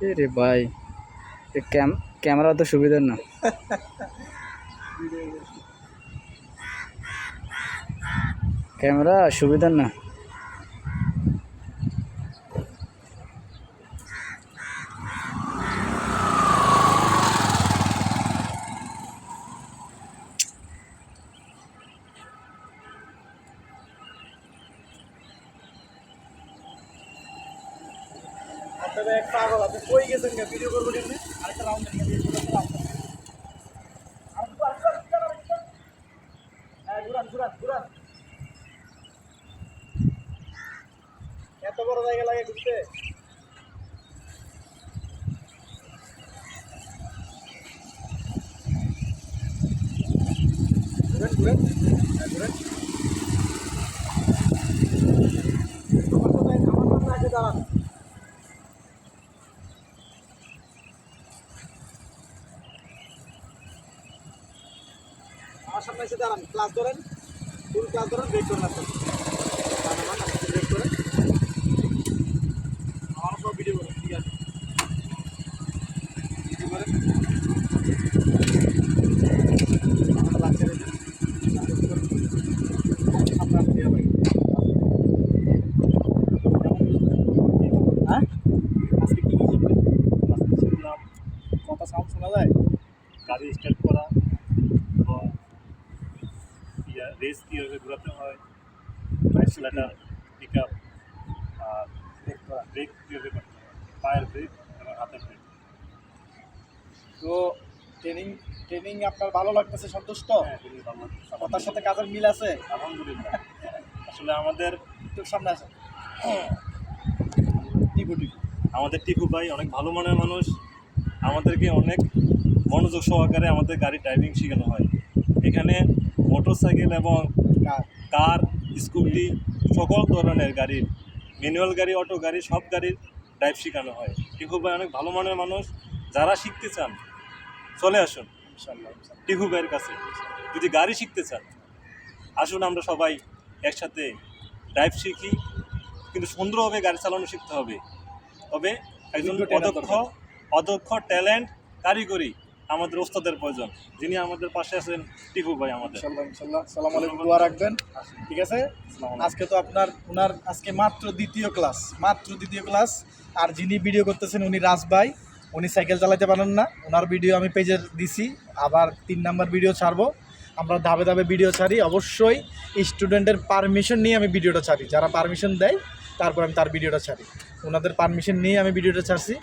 রে ভাই ক্যামেরা তো সুবিধার না। ক্যামেরা সুবিধার না। আপনারা এক পাগল, আপনি কই গেছেন কে ভিডিও করব কেমনি আরেকটা রাউন্ড করতে রাউন্ড ঘুরান ঘুরান ঘুরান। এত বড় জায়গা লাগে ঘুরতে। ঘুরেন ঘুরেন। হ্যাঁ ঘুরেন আমার সামনে আমার সামনে আগে দাঁড়ান আমার সামনে এসে দাঁড়ান। ক্লাস ধরেন ফুল ক্লাস ধরেন ব্রেক করেন ব্রেক করেন আমার সব ভিডিও করেন, ঠিক আছে? ভিডিও করেন। হ্যাঁ? কথা সাউন্ড শোনা যায়, গাড়ি স্টার্ট করা রেস কীভাবে ঘোরাতে হয়। অ্যাক্সিলেটার পিক আপ আর ব্রেক করা ব্রেক কীভাবে করতে হয়। পায়ের ব্রেক এবং হাতের ব্রেক তো ট্রেনিং ট্রেনিং আপনার ভালো লাগতেছে সন্তুষ্ট? হ্যাঁ কথার সাথে কাজের মিল আছে? আলহামদুলিল্লাহ। আসলে আমাদের একটু সামনে আছে টিপু টিপু। আমাদের টিপু ভাই অনেক ভালো মনের মানুষ। আমাদেরকে অনেক মনোযোগ সহকারে আমাদের গাড়ি ড্রাইভিং শেখানো হয়। এখানে মোটর সাইকেল এবং কার? স্কুটি সকল ধরনের গাড়ির ম্যানুয়াল গাড়ি অটো গাড়ি সব গাড়ির ড্রাইভ শেখানো হয়। টিকু ভাই অনেক ভালো মানের মানুষ যারা শিখতে চান চলে আসুন। টিকু ভাইয়ের কাছে যদি গাড়ি শিখতে চান আসুন আমরা সবাই একসাথে ড্রাইভ শিখি কিন্তু সুন্দরভাবে গাড়ি চালানো শিখতে হবে। তবে একজন অদক্ষ অদক্ষ ট্যালেন্ট কারিগরি আমাদের ওস্তাদের প্রয়োজন। যিনি আমাদের পাশে আছেন টিকু ভাই আমাদের। সালাম আলাইকুম দোয়া রাখবেন। ঠিক আছে? আজকে তো আপনার ওনার আজকে মাত্র দ্বিতীয় ক্লাস মাত্র দ্বিতীয় ক্লাস। আর যিনি ভিডিও করতেছেন উনি রাজ ভাই। উনি সাইকেল চালাতে পারেন না। ওনার ভিডিও আমি পেজে দিছি। আবার তিন নাম্বার ভিডিও ছাড়বো। আমরা ধাপে ধাপে ভিডিও ছাড়ি। অবশ্যই স্টুডেন্টের পারমিশন নিয়ে আমি ভিডিওটা ছাড়ি। যারা পারমিশন দেয় তারপর আমি তার ভিডিওটা ছাড়ি। ওনাদের পারমিশন নিয়ে আমি ভিডিওটা ছাড়ছি।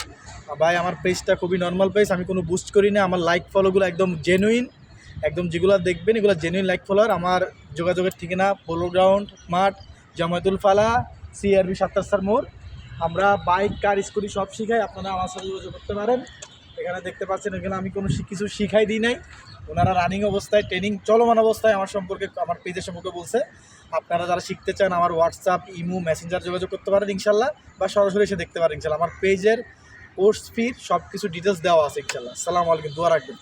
ভাই, আমার পেজটা খুবই নর্মাল পেজ আমি কোনো বুস্ট করি না। আমার লাইক ফলোগুলো একদম জেনুইন একদম যেগুলো দেখবেন, এগুলো জেনুইন লাইক ফলোয়ার আমার যোগাযোগের ঠিকানা পোলো গ্রাউন্ড মাঠ, জামায়াতুল ফালা সিআরবি সাত্তার মোড়। আমরা বাইক কার স্কুটি সব শিখাই, আপনারা আমার সাথে যোগাযোগ করতে পারেন। এখানে দেখতে পাচ্ছেন, এখানে আমি কোনো কিছু শিখাই দিই নাই। ওনারা রানিং অবস্থায় ট্রেনিং চলমান অবস্থায় আমার সম্পর্কে আমার পেজের সম্পর্কে বলছে। আপনারা যারা শিখতে চান আমার হোয়াটসঅ্যাপ ইমো মেসেঞ্জার যোগাযোগ করতে পারেন ইনশাল্লাহ, বা সরাসরি এসে দেখতে পারেন ইনশাল্লাহ। আমার পেজের কোর্স ফির সব কিছু ডিটেলস দেওয়া আছে ইনশাল্লাহ। সালাম আলাইকুম, দোয়া রাখবেন।